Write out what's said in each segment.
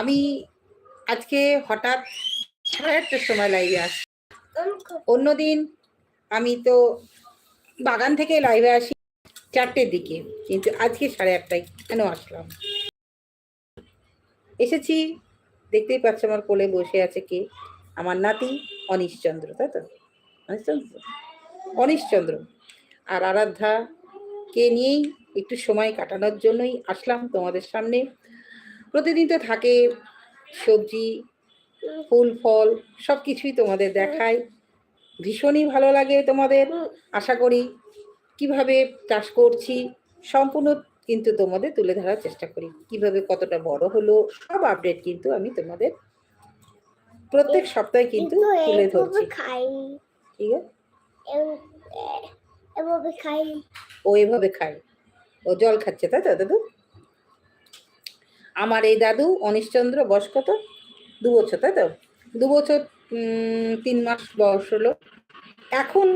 আমি আজকে হঠাৎ সাড়ে আটটার সময় লাইভে আসি। অন্যদিন আমি তো বাগান থেকে লাইভে আসি চারটের দিকে, কিন্তু আজকে সাড়ে আটটায় কেন আসলাম? এসেছি, দেখতেই পাচ্ছ আমার কোলে বসে আছে কে? আমার নাতি অনিশচন্দ্র তাই তো? অনিশচন্দ্র অনিশচন্দ্র আর আরাধ্যা, কে নিয়েই একটু সময় কাটানোর জন্যই আসলাম তোমাদের সামনে। প্রতিদিন তো থাকে সবজি ফুল ফল সব কিছুই তোমাদের দেখায় ভীষণই ভালো লাগে তোমাদের। আশা করি কীভাবে চাষ করছি সম্পূর্ণ কিন্তু তোমাদের তুলে ধরার চেষ্টা করি। কীভাবে কতটা বড় হলো সব আপডেট কিন্তু আমি তোমাদের প্রত্যেক সপ্তাহে কিন্তু তুলে ধরছি। খাই। ঠিক আছে? এভাবে খাই। ও এভাবে খায়। ও জল খাচ্ছে তাই তো দাদু? আমার এই দাদু অনিশচন্দ্র বয়স কত? দু বছর, তাই তো? দু বছর তিন মাস বয়স হলো। এখন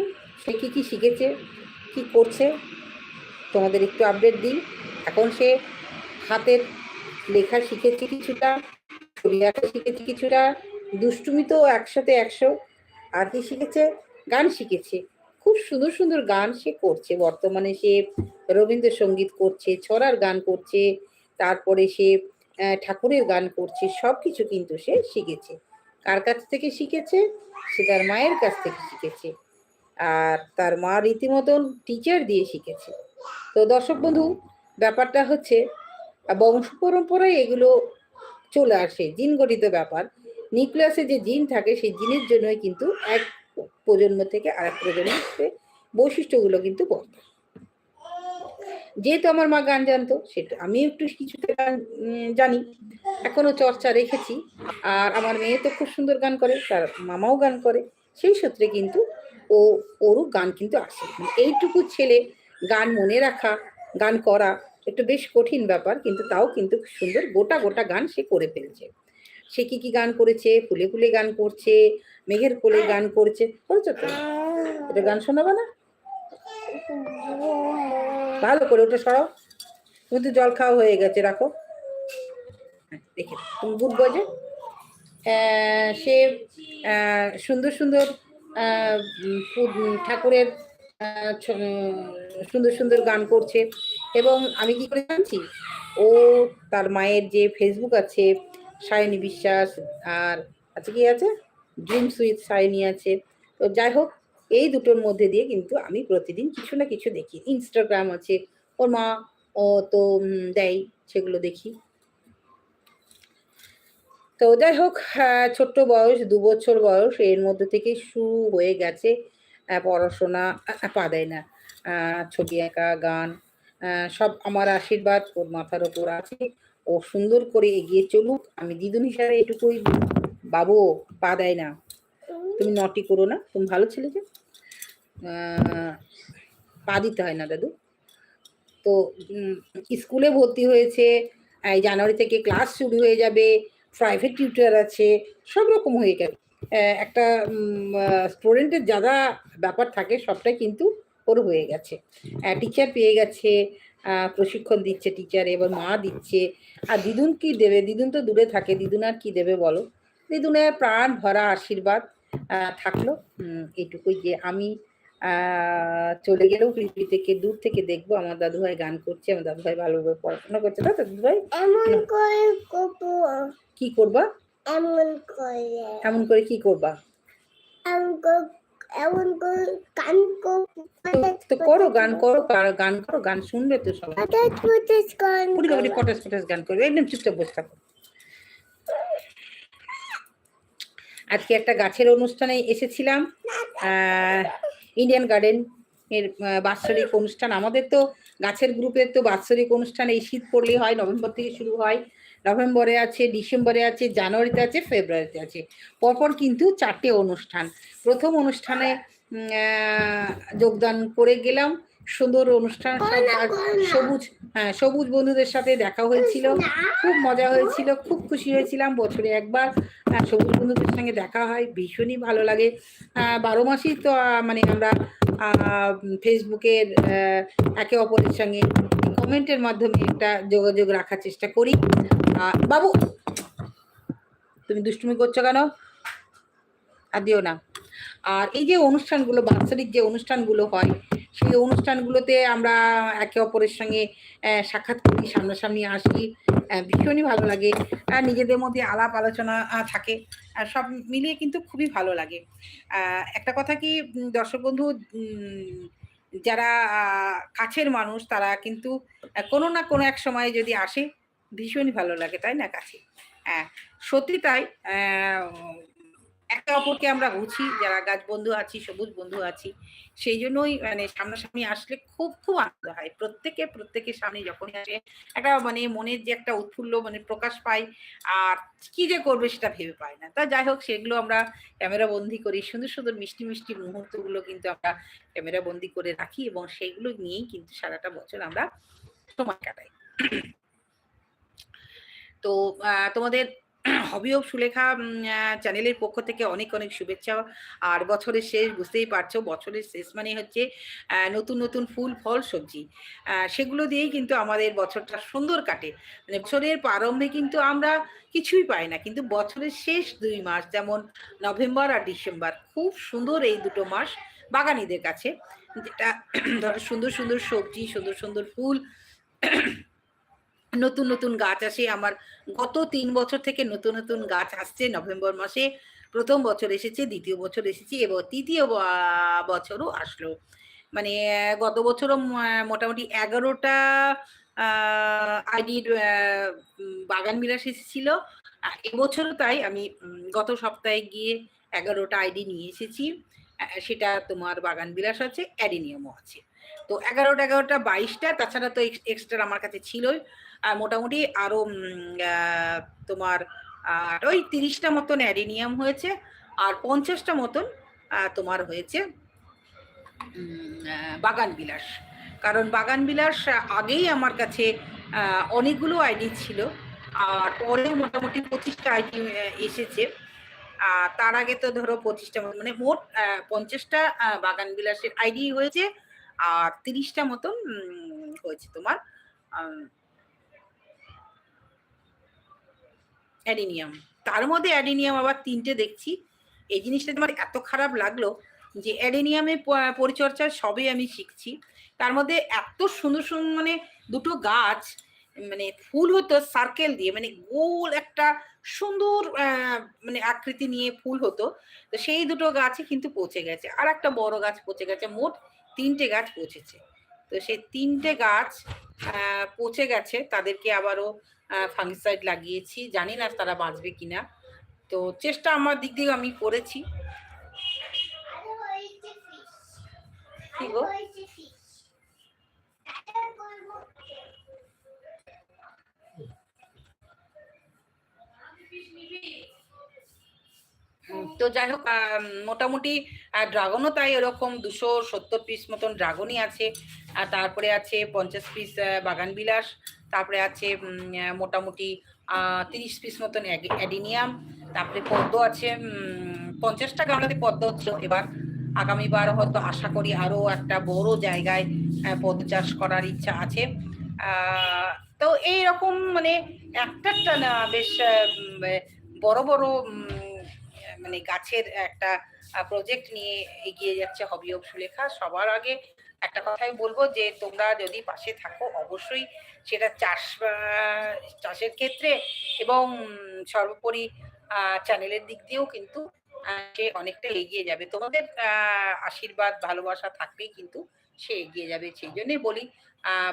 সে কি কি শিখেছে, কি করছে, তোমাদের একটু আপডেট দিই। এখন সে হাতের লেখা শিখেছে কিছুটা, ছবি আঁকা শিখেছে কিছুটা, দুষ্টুমি তো একসাথে একশো। আর কি শিখেছে? গান শিখেছে। খুব সুন্দর সুন্দর গান সে করছে। বর্তমানে সে রবীন্দ্রসঙ্গীত করছে, ছড়ার গান করছে। তারপরে সে ঠাকুরের গান করছে সব কিছু কিন্তু সে শিখেছে। কার কাছ থেকে শিখেছে? সে তার মায়ের কাছ থেকে শিখেছে। আর তার মা রীতিমতন টিচার দিয়ে শিখেছে। তো দর্শক বন্ধু, ব্যাপারটা হচ্ছে বংশ পরম্পরায় এগুলো চলে আসে, জিনগঠিত ব্যাপার। নিউক্লিয়াসে যে জিন থাকে, সেই জিনের জন্যই কিন্তু এক প্রজন্ম থেকে আরেক প্রজন্মে বৈশিষ্ট্যগুলো কিন্তু বদলায় যেহেতু আমার মা গান জানতো সেটা আমি একটু কিছুটা গান জানি। এখনও চর্চা রেখেছি। আর আমার মেয়ে তো খুব সুন্দর গান করে তার মামাও গান করে। সেই সূত্রে কিন্তু ও ওরও গান কিন্তু আসে। এইটুকু ছেলে গান মনে রাখা গান করা একটু বেশ কঠিন ব্যাপার কিন্তু তাও কিন্তু সুন্দর গোটা গোটা গান সে করে ফেলছে। সে কি কি গান করেছে ফুলে ফুলে গান করছে মেঘের কোলে গান করছে করেছ তো? এটা গান শোনাবে না? ভালো করে ওটা সরাও। তুমি জল খাওয়া হয়ে গেছে, রাখো। দেখে তুমি গুড বাজে সে সুন্দর সুন্দর ঠাকুরের সুন্দর সুন্দর গান করছে। এবং আমি কি করে জানছি? ও তার মায়ের যে ফেসবুক আছে, সায়নী বিশ্বাস, আর আছে কি আছে? ড্রিমস উইথ সায়নী আছে। তো যাই হোক এই দুটোর মধ্যে দিয়ে কিন্তু আমি প্রতিদিন কিছু না কিছু দেখি। ইনস্টাগ্রাম আছে, ওর মা ও তো দেয় সেগুলো দেখি। তো যাই হোক ছোট্ট বয়স, দু বছর বয়স, এর মধ্যে থেকে শুরু হয়ে গেছে পড়াশোনা পা দেয় না। ছবি আঁকা, গান সব আমার আশীর্বাদ, ওর মাথার ওপর আছে। ও সুন্দর করে এগিয়ে চলুক, আমি দিদুন হিসাবে এটুকুই বাবু, পা দেয় না। তুমি নটি করো না, তুমি ভালো ছেলে যে। পা দিতে হয় না দাদু। তো স্কুলে ভর্তি হয়েছে এই জানুয়ারি থেকে ক্লাস শুরু হয়ে যাবে প্রাইভেট টিউটার আছে সব রকম হয়ে গেল একটা স্টুডেন্টের যা যা ব্যাপার থাকে সবটাই কিন্তু ওর হয়ে গেছে। টিচার পেয়ে গেছে প্রশিক্ষণ দিচ্ছে টিচার এবার মা দিচ্ছে। আর দিদুন কি দেবে? দিদুন তো দূরে থাকে দিদুন আর কি দেবে বলো? দিদুনের প্রাণ ভরা আশীর্বাদ থাকল। উম, এইটুকুই যে আমি চলে গেলেও পৃথিবী থেকে দূর থেকে দেখব। আমার দাদু ভাই গান করছে আমার দাদু ভাই ভালোভাবে পড়াশোনা করছে। তো দাদু ভাই এমন করে কি করবা? এমন করে। এমন করে কি করবা? এমন করে এমন করে গান করব। তো- করো গান করো গান করো গান শুনবে তো সবাই। পুরি কটাস কটাস গান করবে। একদম চুপচাপ বসে থাকো। আজকে একটা গাছের অনুষ্ঠানে এসেছিলাম। ইন্ডিয়ান গার্ডেন এর বাৎসরিক অনুষ্ঠান। আমাদের তো গাছের গ্রুপের তো বাৎসরিক অনুষ্ঠান, এই শীত পড়লেই হয়, নভেম্বর থেকে শুরু হয়। নভেম্বরে আছে, ডিসেম্বরে আছে, জানুয়ারিতে আছে, ফেব্রুয়ারিতে আছে। পরপর কিন্তু চারটে অনুষ্ঠান। প্রথম অনুষ্ঠানে যোগদান করে গেলাম। সুন্দর অনুষ্ঠান সব সবুজ হ্যাঁ সবুজ বন্ধুদের সাথে দেখা হয়েছিল খুব মজা হয়েছিল খুব খুশি হয়েছিলাম। বছরে একবার সবুজ বন্ধুদের সঙ্গে দেখা হয় ভীষণই ভালো লাগে। বারো মাসই তো মানে আমরা ফেসবুকের একে অপরের সঙ্গে কমেন্টের মাধ্যমে একটা যোগাযোগ রাখার চেষ্টা করি। বাবু তুমি দুষ্টুমি করছ কেন? আর দিও না। আর এই যে অনুষ্ঠানগুলো বাৎসরিক যে অনুষ্ঠানগুলো হয় সেই অনুষ্ঠানগুলোতে আমরা একে অপরের সঙ্গে সাক্ষাৎ করি, সামনাসামনি আসি। ভীষণই ভালো লাগে। নিজেদের মধ্যে আলাপ আলোচনা থাকে। সব মিলিয়ে কিন্তু খুবই ভালো লাগে। একটা কথা কি দর্শক বন্ধু যারা কাছের মানুষ, তারা কিন্তু কোনো না কোনো এক সময় যদি আসে, ভীষণই ভালো লাগে, তাই না, কাছে? হ্যাঁ সত্যি তাই। একে অপরকে আমরা বুঝি, যারা গাছ বন্ধু আছি, সবুজ বন্ধু আছি, সেই জন্যই মানে সামনাসামনি আসলে খুব খুব আনন্দ হয়। প্রত্যেকে প্রত্যেকের সামনে যখনই আসে, একটা মানে মনের যে একটা উৎফুল্ল মানে প্রকাশ পায়, আর কি যে করবে সেটা ভেবে পায় না। তা যাই হোক, সেগুলো আমরা ক্যামেরা বন্দি করি, সুন্দর সুন্দর, মিষ্টি মিষ্টি মুহূর্তগুলো কিন্তু আমরা ক্যামেরা বন্দি করে রাখি এবং সেইগুলো নিয়েই কিন্তু সারাটা বছর আমরা সময় কাটাই। তো তোমাদের হবি অফ সুলেখা চ্যানেলের পক্ষ থেকে অনেক অনেক শুভেচ্ছা। আর বছরের শেষ, বুঝতেই পারছ, বছরের শেষ মানে হচ্ছে নতুন নতুন ফুল, ফল, সবজি। সেগুলো দিয়েই কিন্তু আমাদের বছরটা সুন্দর কাটে। মানে বছরের প্রারম্ভে কিন্তু আমরা কিছুই পাই না। কিন্তু বছরের শেষ দুই মাস, যেমন নভেম্বর আর ডিসেম্বর, খুব সুন্দর এই দুটো মাস বাগানিদের কাছে। যেটা ধরো সুন্দর সুন্দর সবজি, সুন্দর সুন্দর ফুল নতুন নতুন গাছ আসে। আমার গত তিন বছর থেকে নতুন নতুন গাছ আসছে নভেম্বর মাসে। প্রথম বছর এসেছে, দ্বিতীয় বছর এসেছে এবং তৃতীয় বছরও আসলো। মানে গত বছরও মোটামুটি এগারোটা আইডির বাগান বিলাস এসেছিল। এবছরও তাই আমি গত সপ্তাহে গিয়ে এগারোটা আইডি নিয়ে এসেছি। সেটা তোমার বাগান বিলাস আছে, অ্যাডিনিয়ামও আছে। তো এগারোটা এগারোটা, বাইশটা, তাছাড়া তো এক্সট্রা আমার কাছে ছিলই। মোটামুটি আরও তোমার ওই তিরিশটা মতন অ্যারিনিয়াম হয়েছে আর পঞ্চাশটা মতন তোমার হয়েছে বাগান বিলাস। কারণ বাগান বিলাস আগেই আমার কাছে অনেকগুলো আইডি ছিল আর পরে মোটামুটি পঁচিশটা আইডি এসেছে। তার আগে তো ধরো পঁচিশটা মানে মোট পঞ্চাশটা বাগান বিলাসের আইডি হয়েছে আর তিরিশটা মতন হয়েছে তোমার অ্যাডিনিয়াম। তার মধ্যে অ্যাডিনিয়াম আবার তিনটে দেখছি। এই জিনিসটা তোমার এত খারাপ লাগল যে অ্যাডেনিয়ামের প- পরিচর্যা সবই আমি শিখছি। তার মধ্যে এত সুন্দর সুন্দর মানে দুটো গাছ মানে ফুল হতো সার্কেল দিয়ে মানে গোল একটা সুন্দর মানে আকৃতি নিয়ে ফুল হতো। তো সেই দুটো গাছই কিন্তু পচে গেছে। আর একটা বড় গাছ পচে গেছে, মোট তিনটে গাছ পচেছে। তো সেই তিনটে গাছ পচে গেছে। তাদেরকে আবারও ফাঙ্গিসাইড লাগিয়েছি। জানি না তারা বাঁচবে কি না তো চেষ্টা আমার দিক দিয়ে আমি করেছি। আরে হয়েছে fish। কি আরে গো? হয়েছে fish। এটা করব। উম, তো যাই হোক মোটামুটি ড্রাগনও তাই এরকম দুশো সত্তর পিস মতন ড্রাগনই আছে। আর তারপরে আছে পঞ্চাশ পিস বাগান বিলাস। তারপরে আছে মোটামুটি তিরিশ পিস মতন অ্যাডিনিয়াম। তারপরে পদ্ম আছে পঞ্চাশটা গামলাতে পদ্ম হচ্ছে এবার। আগামীবার হয়তো আশা করি আরও একটা বড় জায়গায় পদ্ম চাষ করার ইচ্ছা আছে। তো এইরকম মানে একটা না, বেশ বড় বড় মানে গাছের একটা প্রজেক্ট নিয়ে এগিয়ে যাচ্ছে হবি অফ সুলেখা সবার আগে একটা কথাই বলব যে, তোমরা যদি পাশে থাকো, অবশ্যই সেটা চাষ চাষের ক্ষেত্রে এবং সর্বোপরি চ্যানেলের দিক দিয়েও কিন্তু সে অনেকটা এগিয়ে যাবে। তোমাদের আশীর্বাদ, ভালোবাসা থাকলেই কিন্তু সে এগিয়ে যাবে। সেই জন্যই বলি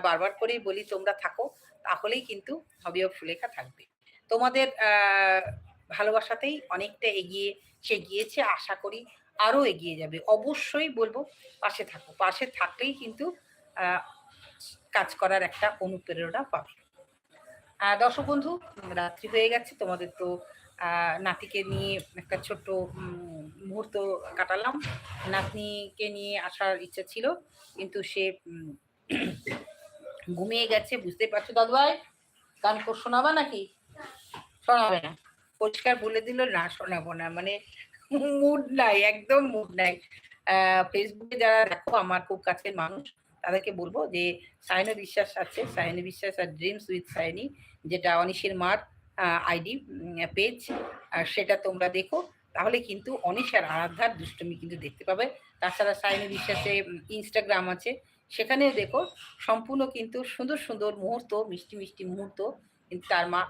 বারবার করেই বলি, তোমরা থাকো, তাহলেই কিন্তু হবি অফ সুলেখা থাকবে। তোমাদের ভালোবাসাতেই অনেকটা এগিয়ে, সে গিয়েছে, আশা করি আরও এগিয়ে যাবে। অবশ্যই বলব, পাশে থাকো। পাশে থাকলেই কিন্তু কাজ করার একটা অনুপ্রেরণা পাবে। দর্শক বন্ধু, রাত্রি হয়ে গেছে। তোমাদের তো নাতিকে নিয়ে একটা ছোট্ট মুহূর্ত কাটালাম। নাতনিকে নিয়ে আসার ইচ্ছা ছিল, কিন্তু সে ঘুমিয়ে গেছে। বুঝতে পারছ দাদু ভাই গান কো শোনাবা নাকি? শোনাবে না। পরিষ্কার বলে দিল, না, শোনাবো না। মানে মুড নাই, একদম মুড নাই। ফেসবুকে যারা দেখো, আমার খুব কাছের মানুষ, তাদেরকে বলব যে সায়নী বিশ্বাস আছে সায়নী বিশ্বাস আর ড্রিমস উইথ সায়নী, যেটা অনিশের মার আইডি পেজ সেটা তোমরা দেখো। তাহলে কিন্তু অনিশার আরাধ্যার দুষ্টুমি কিন্তু দেখতে পাবে। তাছাড়া সাইনি বিশ্বাসে ইনস্টাগ্রাম আছে। সেখানেও দেখো, সম্পূর্ণ কিন্তু সুন্দর সুন্দর মুহূর্ত, মিষ্টি মিষ্টি মুহূর্ত, কিন্তু তার মা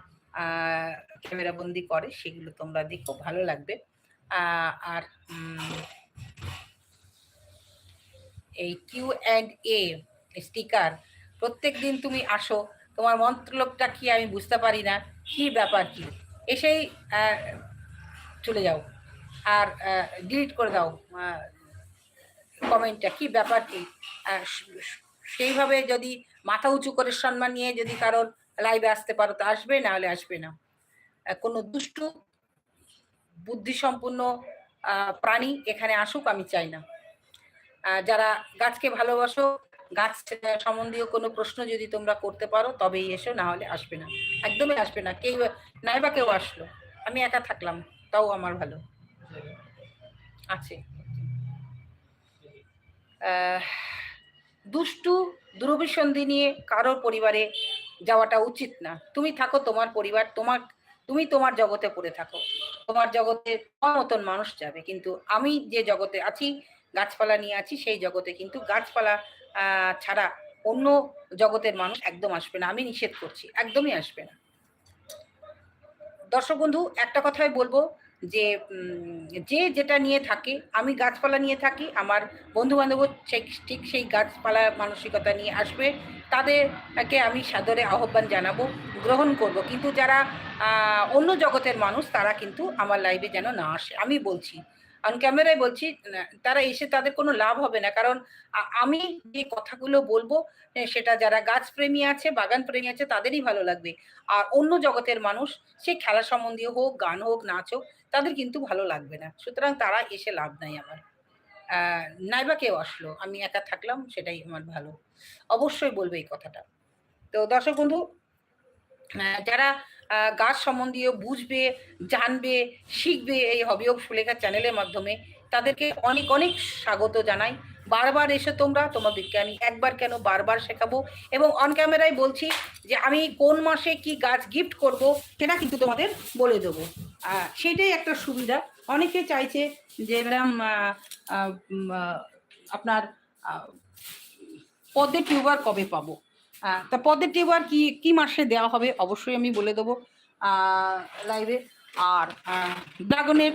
ক্যামেরা বন্দি করে, সেগুলো তোমরা দেখো, ভালো লাগবে। আর এই কিউ অ্যান্ড এ স্টিকার প্রত্যেক দিন তুমি আসো, তোমার মন্ত্রলোকটা কি আমি বুঝতে পারি না, কি ব্যাপার কি? এসেই চলে যাও। আর ডিলিট করে দাও কমেন্টটা কি ব্যাপার কি? সেইভাবে যদি মাথা উঁচু করে সম্মান নিয়ে যদি কারোর লাইভে আসতে পারো তো আসবে না হলে আসবে না। কোনো দুষ্টু, বুদ্ধিসম্পন্ন প্রাণী এখানে আসুক, আমি চাই না। যারা গাছকে ভালোবাসো, গাছ সম্বন্ধীয় কোনো প্রশ্ন যদি তোমরা করতে পারো, তবেই এসো না হলে আসবে না। একদমই আসবে না। কেউ নাইবা কেউ আসলো। আমি একা থাকলাম, তাও আমার ভালো। আছে। দুষ্টু, দুরভিসন্ধি নিয়ে কারোর পরিবারে যাওয়াটা উচিত না। তুমি থাকো তোমার পরিবার তোমার তুমি তোমার জগতে পড়ে থাকো। তোমার জগতে তোমার মতন মানুষ যাবে। কিন্তু আমি যে জগতে আছি, গাছপালা নিয়ে আছি, সেই জগতে কিন্তু গাছপালা ছাড়া অন্য জগতের মানুষ একদম আসবে না। আমি নিষেধ করছি। একদমই আসবে না। দর্শক বন্ধু, একটা কথাই বলব যে যে যেটা নিয়ে থাকে, আমি গাছপালা নিয়ে থাকি, আমার বন্ধু বান্ধব ঠিক সেই গাছপালা মানসিকতা নিয়ে আসবে, তাদেরকে আমি সাদরে আহ্বান জানাব, গ্রহণ করব। কিন্তু যারা অন্য জগতের মানুষ, তারা কিন্তু আমার লাইভে যেন না আসে। আমি বলছি অন ক্যামেরায় বলছি তারা এসে তাদের কোনো লাভ হবে না। কারণ আমি যে কথাগুলো বলব সেটা যারা গাছ প্রেমী আছে বাগান প্রেমী আছে, তাদেরই ভালো লাগবে। আর অন্য জগতের মানুষ, সে খেলা সম্বন্ধীয় হোক, গান হোক, নাচ হোক তাদের কিন্তু ভালো লাগবে না। সুতরাং তারা এসে লাভ নাই আমার। নাইবা কেউ আসলো, আমি একা থাকলাম, সেটাই আমার ভালো। অবশ্যই বলবে এই কথাটা। তো দর্শক বন্ধু যারা গাছ সম্বন্ধীয় বুঝবে, জানবে, শিখবে এই হবি অফ সুলেখা চ্যানেলের মাধ্যমে, তাদেরকে অনেক অনেক স্বাগত জানাই। বারবার এসে তোমরা তোমার বিজ্ঞানী একবার কেন বারবার শেখাবো? এবং অন ক্যামেরায় বলছি যে আমি কোন মাসে কি গাছ গিফট করব সেটা কিন্তু তোমাদের বলে দেবো। সেটাই একটা সুবিধা। অনেকে চাইছে যে আহ, আপনার পদ্মের টিউবার কবে পাবো? তা পদ্মের টিউবার কি কি মাসে দেওয়া হবে? অবশ্যই আমি বলে দেবো। লাইভে আর ড্রাগনের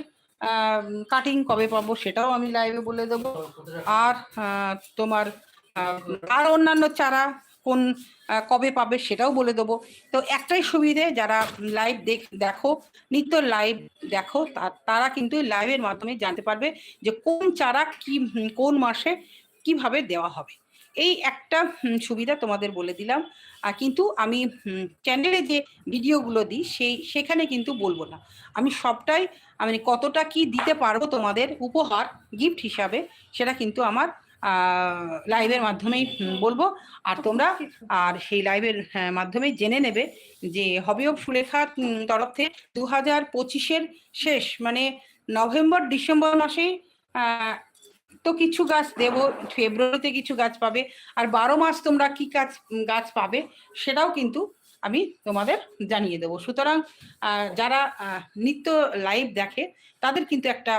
কাটিং কবে পাবো সেটাও আমি লাইভে বলে দেবো। আর তোমার আর অন্যান্য চারা কোন কবে পাবে সেটাও বলে দেবো। তো একটাই সুবিধে, যারা লাইভ দেখ, দেখো, নিত্য লাইভ দেখো তারা কিন্তু লাইভের মাধ্যমে জানতে পারবে যে কোন চারা কি, কোন মাসে কীভাবে দেওয়া হবে। এই একটা সুবিধা তোমাদের বলে দিলাম। আর কিন্তু আমি চ্যানেলে যে ভিডিওগুলো দিই সেই সেখানে কিন্তু বলব না। আমি সবটাই আমি কতটা কি দিতে পারব তোমাদের উপহার গিফট হিসাবে সেটা কিন্তু আমার লাইভের মাধ্যমেই বলব। আর তোমরা আর সেই লাইভের মাধ্যমে জেনে নেবে যে হবি সুলেখার তরফ থেকে দু হাজার পঁচিশের শেষ মানে নভেম্বর ডিসেম্বর মাসে আহ, তো কিছু গাছ দেবো, ফেব্রুয়ারিতে কিছু গাছ পাবে, আর বারো মাস তোমরা কি গাছ গাছ পাবে সেটাও কিন্তু আমি তোমাদের জানিয়ে দেবো। সুতরাং যারা নিত্য লাইভ দেখে তাদের কিন্তু একটা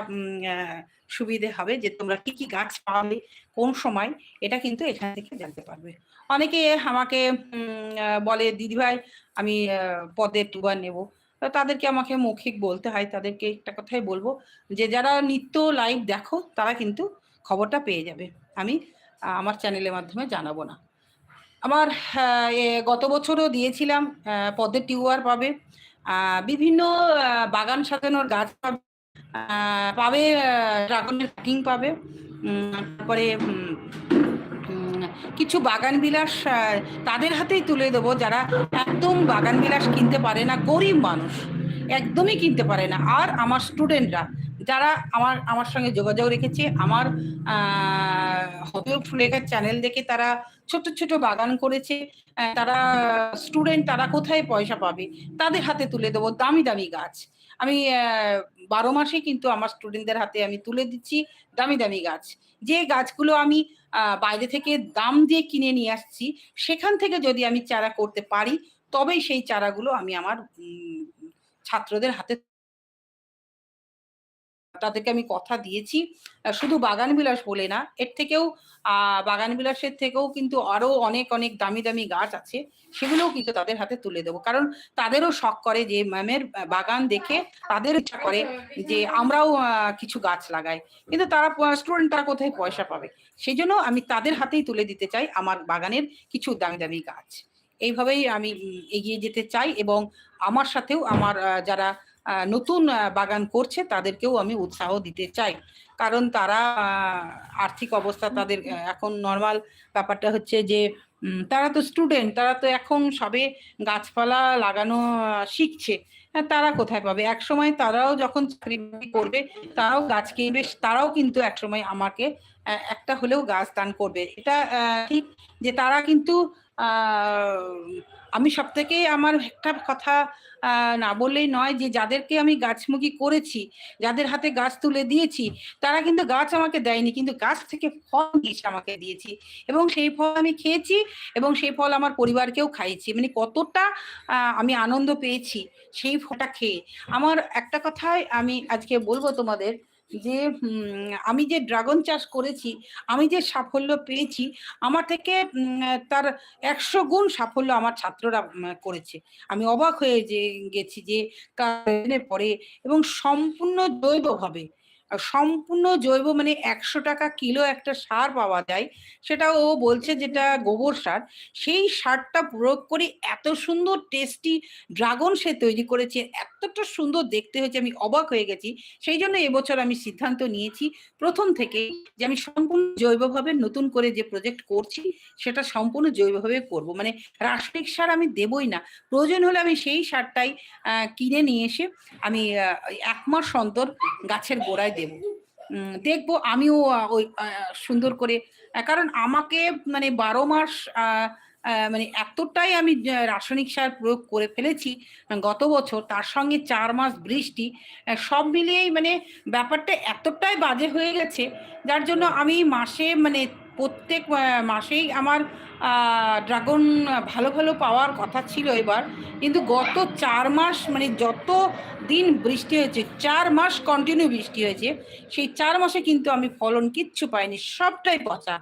সুবিধে হবে যে তোমরা কি কি গাছ পাবে, কোন সময়, এটা কিন্তু এখান থেকে জানতে পারবে। অনেকে আমাকে বলে, দিদিভাই, আমি পদের টুবার নেব। তাদেরকে আমাকে মৌখিক বলতে হয়, তাদেরকে একটা কথাই বলব যে যারা নিত্য লাইভ দেখো, তারা কিন্তু খবরটা পেয়ে যাবে। আমি আমার চ্যানেলের মাধ্যমে জানাব না। আমার গত বছরও দিয়েছিলাম পদ্মের টিউবার পাবে। বিভিন্ন বাগান সাজানোর গাছ পাবে। পাবে ড্রাগনের কাটিং পাবে। তারপরে কিছু বাগান বিলাস তাদের হাতেই তুলে দেবো। যারা একদম বাগান বিলাস কিনতে পারে না, গরিব মানুষ, একদমই কিনতে পারে না। আর আমার স্টুডেন্টরা যারা আমার আমার সঙ্গে যোগাযোগ রেখেছে, আমার হবিও ফুলেখার চ্যানেল দেখে তারা ছোট ছোট বাগান করেছে তারা স্টুডেন্ট তারা কোথায় পয়সা পাবে? তাদের হাতে তুলে দেবো দামি দামি গাছ। আমি বারো মাসে কিন্তু আমার স্টুডেন্টদের হাতে আমি তুলে দিচ্ছি দামি দামি গাছ। যে গাছগুলো আমি বাইরে থেকে দাম দিয়ে কিনে নিয়ে আসছি, সেখান থেকে যদি আমি চারা করতে পারি, তবেই সেই চারাগুলো আমি আমার ছাত্রদের হাতে তাদেরকে আমি কথা দিয়েছি। শুধু বাগান বিলাস বলে না, এর থেকেও বাগান বিলাসের থেকেও কিন্তু আরও অনেক অনেক দামি দামি গাছ আছে, সেগুলোও কিন্তু তাদের হাতে তুলে দেবো। কারণ তাদেরও শখ করে যে, ম্যামের বাগান দেখে তাদের ইচ্ছা করে যে, আমরাও কিছু গাছ লাগাই। কিন্তু তারা স্টুডেন্ট তারা কোথায় পয়সা পাবে? সেই জন্য আমি তাদের হাতেই তুলে দিতে চাই আমার বাগানের কিছু দামি দামি গাছ। এইভাবেই আমি এগিয়ে যেতে চাই এবং আমার সাথেও আমার যারা নতুন বাগান করছে, তাদেরকেও আমি উৎসাহ দিতে চাই। কারণ তারা আর্থিক অবস্থা তাদের এখন নর্মাল ব্যাপারটা হচ্ছে যে তারা তো স্টুডেন্ট তারা তো এখন সবে গাছপালা লাগানো শিখছে। তারা কোথায় পাবে? এক সময় তারাও যখন চাকরি করবে, তারাও গাছ কিনবে, তারাও কিন্তু এক সময় আমাকে একটা হলেও গাছ দান করবে। এটা ঠিক যে তারা কিন্তু আমি সব থেকে আমার একটা কথা না বললেই নয় যে যাদেরকে আমি গাছমুখী করেছি, যাদের হাতে গাছ তুলে দিয়েছি, তারা কিন্তু গাছ আমাকে দেয়নি, কিন্তু গাছ থেকে ফল দিয়েছে আমাকে দিয়েছি। এবং সেই ফল আমি খেয়েছি এবং সেই ফল আমার পরিবারকেও খাইয়েছি। মানে কতটা আমি আনন্দ পেয়েছি সেই ফলটা খেয়ে। আমার একটা কথাই আমি আজকে বলব তোমাদের যে আমি যে ড্রাগন চাষ করেছি, আমি যে সাফল্য পেয়েছি, আমার থেকে তার একশো গুণ সাফল্য আমার ছাত্ররা করেছে। আমি অবাক হয়ে যে, গেছি যে পরে এবং সম্পূর্ণ জৈবভাবে সম্পূর্ণ জৈব মানে একশো টাকা কিলো একটা সার পাওয়া যায়। সেটা ও বলছে যেটা গোবর সার, সেই সারটা প্রয়োগ করে এত সুন্দর টেস্টি ড্রাগন সে তৈরি করেছে, এতটা সুন্দর দেখতে হয়েছে, আমি অবাক হয়ে গেছি। সেই জন্য এবছর আমি সিদ্ধান্ত নিয়েছি প্রথম থেকে যে আমি সম্পূর্ণ জৈবভাবে নতুন করে যে প্রজেক্ট করছি, সেটা সম্পূর্ণ জৈবভাবে করব। মানে রাসায়নিক সার আমি দেবই না, প্রয়োজন হলে আমি সেই সারটাই কিনে নিয়ে এসে আমি এক মাস অন্তর গাছের গোড়ায় দেব। দেখব, আমিও ওই সুন্দর করে কারণ আমাকে মানে বারো মাস মানে এতটাই আমি রাসায়নিক সার প্রয়োগ করে ফেলেছি গত বছর, তার সঙ্গে চার মাস বৃষ্টি সব মিলিয়েই মানে ব্যাপারটা এতটাই বাজে হয়ে গেছে, যার জন্য আমি মাসে মানে প্রত্যেক মাসেই আমার ড্রাগন ভালো ভালো পাওয়ার কথা ছিল এবার। কিন্তু গত চার মাস মানে যত দিন বৃষ্টি হয়েছে, চার মাস কন্টিনিউ বৃষ্টি হয়েছে, সেই চার মাসে কিন্তু আমি ফলন কিচ্ছু পাইনি, সবটাই পচা।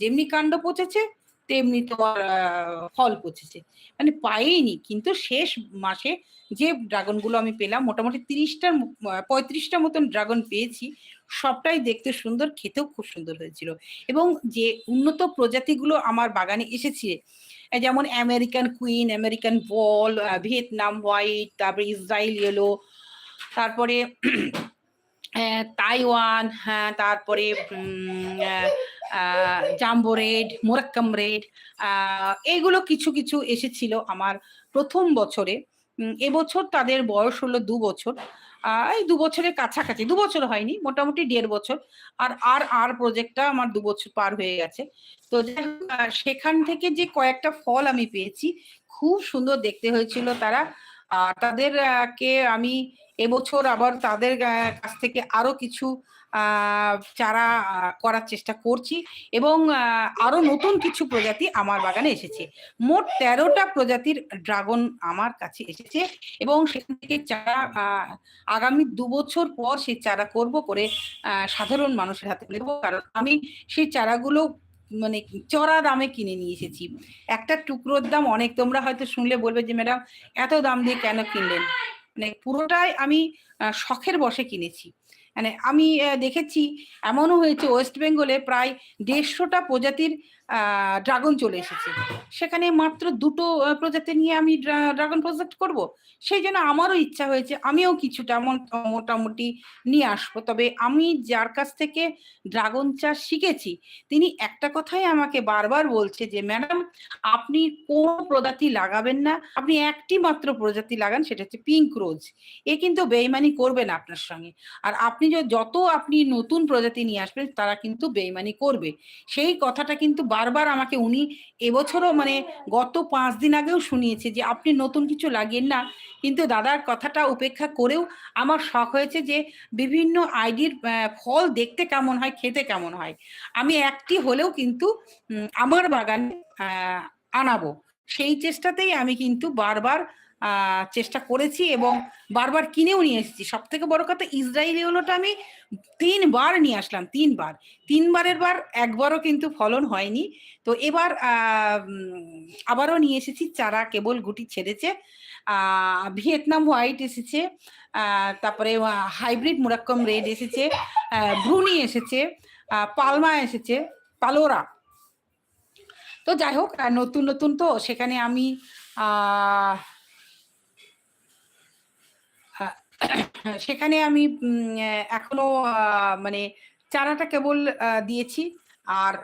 যেমনি কাণ্ড পচেছে, তেমনি তোমার ফল পচেছে। মানে পাইনি, কিন্তু শেষ মাসে যে ড্রাগনগুলো আমি পেলাম, মোটামুটি তিরিশটার পঁয়ত্রিশটার মতন ড্রাগন পেয়েছি। সবটাই দেখতে সুন্দর, খেতেও খুব সুন্দর হয়েছিল। এবং যে উন্নত প্রজাতিগুলো আমার বাগানে এসেছে যেমন American queen American ball Vietnam white তারপরে ইসরায়েল ইয়েলো তারপরে তাইওয়ান হ্যাঁ তারপরে জাম্বো রেড মোরাক্কাম রেড এইগুলো কিছু কিছু এসেছিল আমার প্রথম বছরে। এবছর তাদের বয়স হলো দু বছর। এই দু বছরের কাছাকাছি, দু বছর হয়নি, মোটামুটি দেড় বছর। আর আর আর প্রজেক্টটা আমার দু বছর পার হয়ে গেছে। তো সেখান থেকে যে কয়েকটা ফল আমি পেয়েছি, খুব সুন্দর দেখতে হয়েছিল তারা। আর তাদের কে আমি এবছর আবার তাদের কাছ থেকে আরও কিছু চারা করার চেষ্টা করছি এবং আহ, আরও নতুন কিছু প্রজাতি আমার বাগানে এসেছে। মোট তেরোটা প্রজাতির ড্রাগন আমার কাছে এসেছে এবং সেখান থেকে চারা আগামী দু বছর পর সেই চারা করব করে সাধারণ মানুষের হাতে তুলে দেবো কারণ আমি সেই চারাগুলো মানে চড়া দামে কিনে নিয়ে এসেছি। একটা টুকরোর দাম অনেক তোমরা হয়তো শুনলে বলবে যে ম্যাডাম এত দাম দিয়ে কেন কিনলেন? মানে পুরোটাই আমি শখের বসে কিনেছি। মানে আমি দেখেছি এমনও হয়েছে ওয়েস্ট বেঙ্গলে প্রায় দেড়শোটা প্রজাতির ড্রাগন চলে এসেছে। সেখানে মাত্র দুটো প্রজাতি নিয়ে আমি ড্রাগন প্রজেক্ট করব। সেই জন্য আমারও ইচ্ছা হয়েছে, আমিও কিছুটা মোটামুটি নিয়ে আসব। তবে আমি যার কাছ থেকে ড্রাগন চাষ শিখেছি, তিনি একটা কথাই আমাকে বারবার বলছে যে, ম্যাডাম, আপনি কোন প্রজাতি লাগাবেন না, আপনি একটি মাত্র প্রজাতি লাগান, সেটা হচ্ছে পিঙ্ক রোজ এ কিন্তু বেইমানি করবে না আপনার সঙ্গে। আর আপনি যত আপনি নতুন প্রজাতি নিয়ে আসবেন, তারা কিন্তু বেইমানি করবে। সেই কথাটা কিন্তু বারবার আমাকে উনি এবছরও মানে গত পাঁচ দিন আগেও শুনিয়েছে যে, আপনি নতুন কিছু লাগিয়েন না। কিন্তু দাদার কথাটা উপেক্ষা করেও আমার শখ হয়েছে যে, বিভিন্ন আইডির ফল দেখতে কেমন হয়, খেতে কেমন হয়। আমি একটি হলেও কিন্তু আমার বাগানে আনাবো। সেই চেষ্টাতেই আমি কিন্তু বারবার চেষ্টা করেছি এবং বারবার কিনেও নিয়ে এসেছি। সব থেকে বড় কথা ইসরায়েলি হলোটা আমি তিনবার নিয়ে আসলাম, তিনবার। তিনবারের বার একবারও কিন্তু ফলন হয়নি। তো এবার আবারও নিয়ে এসেছি, চারা কেবল গুটি ছেড়েছে। ভিয়েতনাম হোয়াইট এসেছে তারপরে হাইব্রিড মুরাক্কম রেড এসেছে ব্রুনি এসেছে পালমা এসেছে, পালোরা। তো যাই হোক নতুন নতুন তো সেখানে আমি সেখানে আমি এখনও মানে চারাটা কেবল দিয়েছি। আর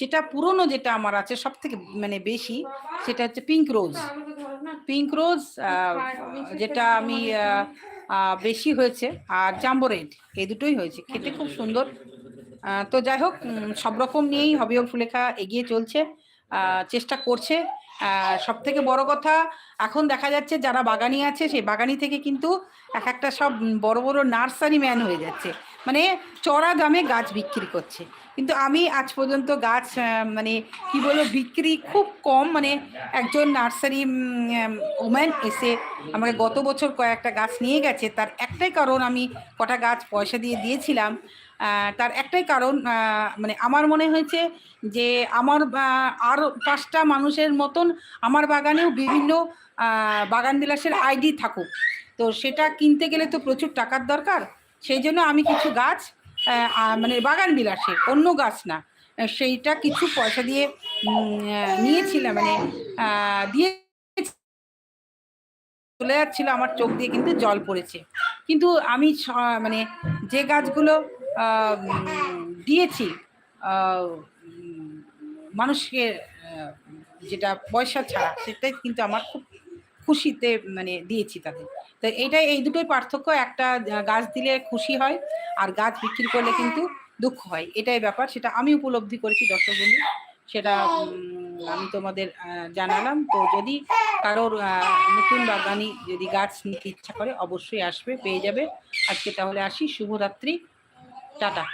যেটা পুরনো যেটা আমার আছে সব থেকে মানে বেশি, সেটা হচ্ছে পিঙ্ক রোজ পিঙ্ক রোজ যেটা আমি বেশি হয়েছে। আর জাম্বো রেড এই দুটোই হয়েছে। খেতে খুব সুন্দর। তো যাই হোক সব রকম নিয়েই হবিও ফুলেখা এগিয়ে চলছে। চেষ্টা করছে। সব থেকে বড় কথা এখন দেখা যাচ্ছে যারা বাগানি আছে, সেই বাগানি থেকে কিন্তু এক একটা সব বড় বড় নার্সারি ম্যান হয়ে যাচ্ছে। মানে চড়া দামে গাছ বিক্রি করছে। কিন্তু আমি আজ পর্যন্ত গাছ মানে কি বলব, বিক্রি খুব কম। মানে একজন নার্সারি ওম্যান এসে আমাকে গত বছর কয়েকটা গাছ নিয়ে গেছে। তার একটাই কারণ, আমি কটা গাছ পয়সা দিয়ে দিয়েছিলাম। তার একটাই কারণ মানে আমার মনে হয়েছে যে আমার আরও পাঁচটা মানুষের মতন আমার বাগানেও বিভিন্ন বাগান বিলাসের আইডি থাকুক। তো সেটা কিনতে গেলে তো প্রচুর টাকার দরকার। সেই জন্য আমি কিছু গাছ মানে বাগান বিলাসে অন্য গাছ না সেইটা কিছু পয়সা দিয়ে নিয়েছিলাম মানে দিয়ে চলে যাচ্ছিল, আমার চোখ দিয়ে কিন্তু জল পড়েছে। কিন্তু আমি মানে যে গাছগুলো দিয়েছি। মানুষকে যেটা পয়সা ছাড়া, সেটাই কিন্তু আমার খুব খুশিতে মানে দিয়েছি তাদের। তো এইটাই, এই দুটোই পার্থক্য। একটা গাছ দিলে খুশি হয়, আর গাছ বিক্রি করলে কিন্তু দুঃখ হয়। এটাই ব্যাপার। সেটা আমি উপলব্ধি করেছি, দর্শক বন্ধু। সেটা আমি তোমাদের জানালাম। তো যদি কারোর নতুন বাগানি যদি গাছ নিতে ইচ্ছা করে, অবশ্যই আসবে, পেয়ে যাবে। আজকে তাহলে আসি। শুভরাত্রি। টাটা.